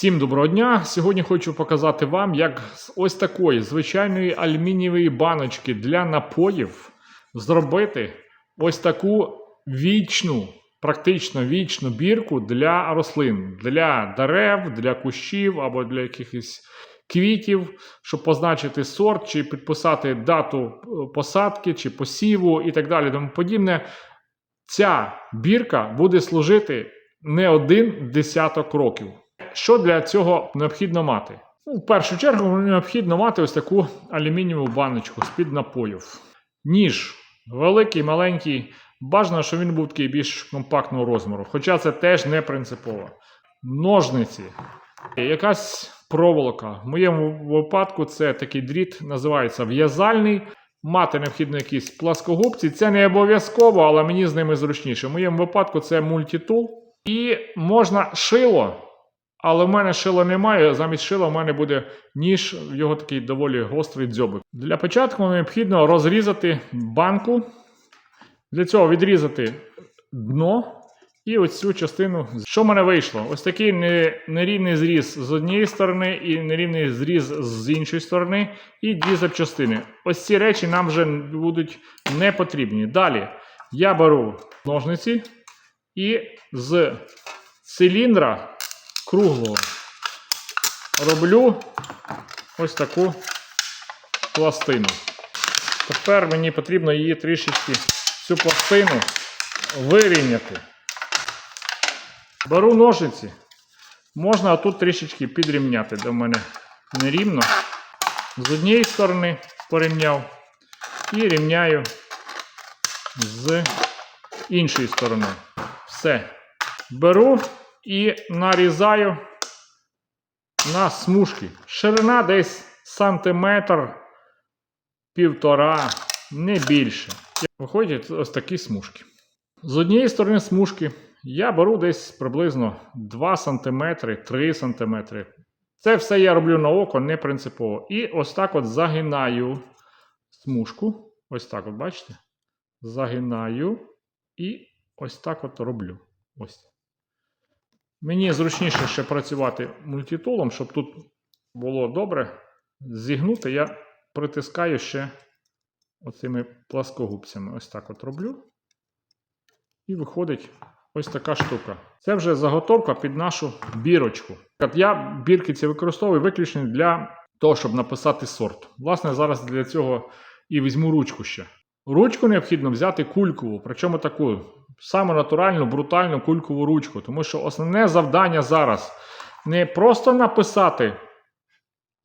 Всім доброго дня! Сьогодні хочу показати вам, як з ось такої звичайної алюмінієвої баночки для напоїв зробити ось таку вічну, практично вічну бірку для рослин, для дерев, для кущів або для якихось квітів, щоб позначити сорт, чи підписати дату е, посадки, чи посіву і так далі. Тому подібне. Ця бірка буде служити не один десяток років. Що для цього необхідно мати? Ну, в першу чергу необхідно мати ось таку алюмінієву баночку з-під напоїв. Ніж великий, маленький. Бажано, щоб він був такий більш компактного розміру. Хоча це теж не принципово. Ножниці. Якась проволока. В моєму випадку це такий дріт, називається в'язальний. Мати необхідно якісь пласкогубці. Це не обов'язково, але мені з ними зручніше. В моєму випадку це мультитул. І можна шило. Але в мене шила немає. Замість шила в мене буде ніж, в його такий доволі гострий дзьобик. Для початку необхідно розрізати банку. Для цього відрізати дно і ось цю частину. Що в мене вийшло? Ось такий нерівний зріз з однієї сторони і нерівний зріз з іншої сторони, і дві запчастини. Ось ці речі нам вже будуть не потрібні. Далі я беру ножниці і з циліндра круглого роблю ось таку пластину. Тепер мені потрібно її трішечки цю пластину вирівняти. Беру ножиці. Можна тут трішечки підрівняти, де в мене нерівно. З однієї сторони порівняв і рівняю з іншої сторони. Все. Беру і нарізаю на смужки. Ширина десь сантиметр, півтора, не більше. Виходять ось такі смужки. З однієї сторони смужки я беру десь приблизно 2 см, 3 см. Це все я роблю на око, не принципово. І ось так от загинаю смужку. Ось так от, бачите? Загинаю і ось так от роблю. Ось. Мені зручніше ще працювати мультитулом, щоб тут було добре. Зігнути я притискаю ще оцими пласкогубцями. Ось так от роблю. І виходить ось така штука. Це вже заготовка під нашу бірочку. Я бірки ці використовую виключно для того, щоб написати сорт. Власне, зараз для цього і візьму ручку ще. Ручку необхідно взяти кулькову, причому таку саму натуральну, брутальну кулькову ручку. Тому що основне завдання зараз не просто написати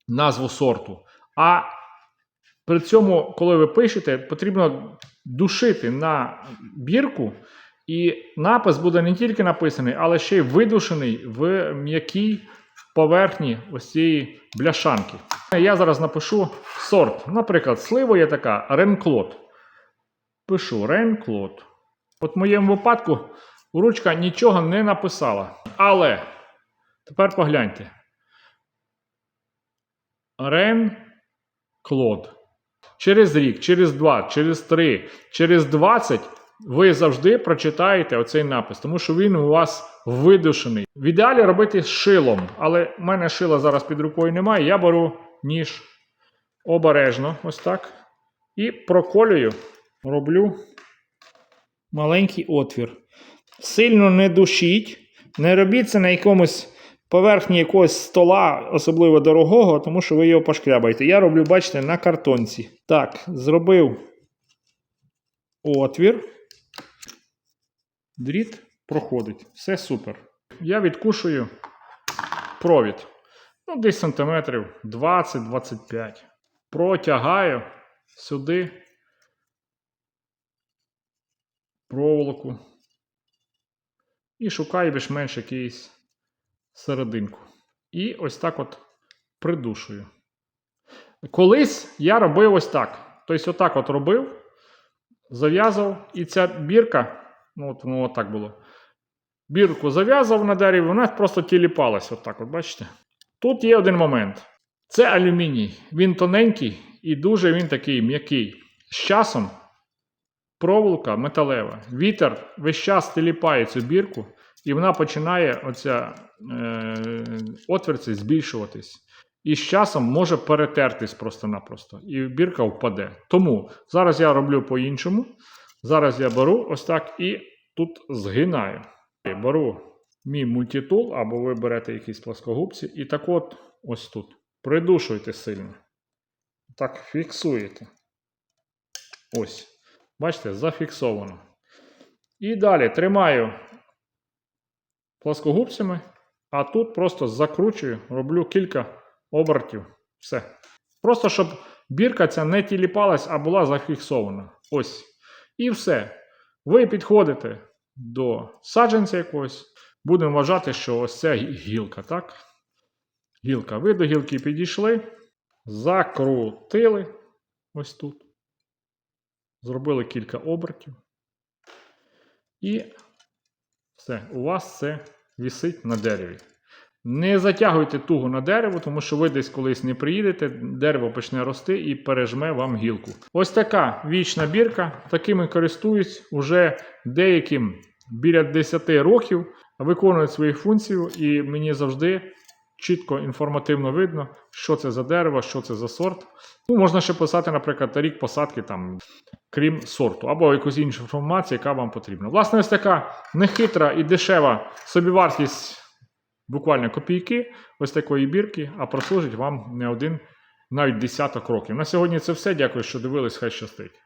назву сорту, а при цьому, коли ви пишете, потрібно душити на бірку, і напис буде не тільки написаний, але ще й видушений в м'якій поверхні ось цієї бляшанки. Я зараз напишу сорт. Наприклад, слива є така Ренклот. Пишу Ренклот. От в моєму випадку ручка нічого не написала. Але тепер погляньте. Рен Клод. Через рік, через два, через три, через 20 ви завжди прочитаєте оцей напис, тому що він у вас видушений. В ідеалі робити шилом, але в мене шила зараз під рукою немає. Я беру ніж обережно, ось так. І проколюю, роблю маленький отвір. Сильно не душіть, не робіть це на якомусь поверхні якогось стола, особливо дорогого, тому що ви його пошкрябаєте. Я роблю, бачите, на картонці. Так, зробив отвір. Дріт проходить. Все супер. Я відкушую провід. Ну, десь сантиметрів 20-25. Протягаю сюди проволоку. І шукаю більш-менш якийсь серединку. І ось так от придушую. Колись я робив ось так. Тобто, отак от робив, зав'язав, і ця бірка, ну от воно отак було. Бірку зав'язав на дереві, вона просто тіліпалась. Отак, от, бачите? Тут є один момент. Це алюміній. Він тоненький і дуже він такий м'який. З часом проволока металева. Вітер весь час тіліпає цю бірку, І вона починає, оця е, отвір цей збільшуватись. І з часом може перетертись просто-напросто. І бірка впаде. Тому зараз я роблю по-іншому. Зараз я беру ось так і тут згинаю. Беру мій мультитул, або ви берете якісь плоскогубці, і так от ось тут. Придушуйте сильно. Так, фіксуєте. Ось. Бачите, зафіксовано. І далі тримаю плоскогубцями, а тут просто закручую, роблю кілька обертів. Все. Просто щоб бірка ця не тіліпалась, а була зафіксована. Ось. І все. Ви підходите до саджанця якогось. Будемо вважати, що ось це гілка, так? Гілка. Ви до гілки підійшли, закрутили ось тут. Зробили кілька обертів. І все, у вас це вісить на дереві. Не затягуйте туго на дерево, тому що ви десь колись не приїдете, дерево почне рости і пережме вам гілку. Ось така вічна бірка. Такими користуюсь уже деяким біля 10 років, виконують свою функцію, і мені завжди чітко інформативно видно, що це за дерево, що це за сорт. Ну, можна ще писати, наприклад, рік посадки там крім сорту, або якусь іншу інформацію, яка вам потрібна. Власне, ось така нехитра і дешева собівартість, буквально копійки, ось такої бірки, а прослужить вам не один, навіть десяток років. На сьогодні це все. Дякую, що дивились. Хай щастить.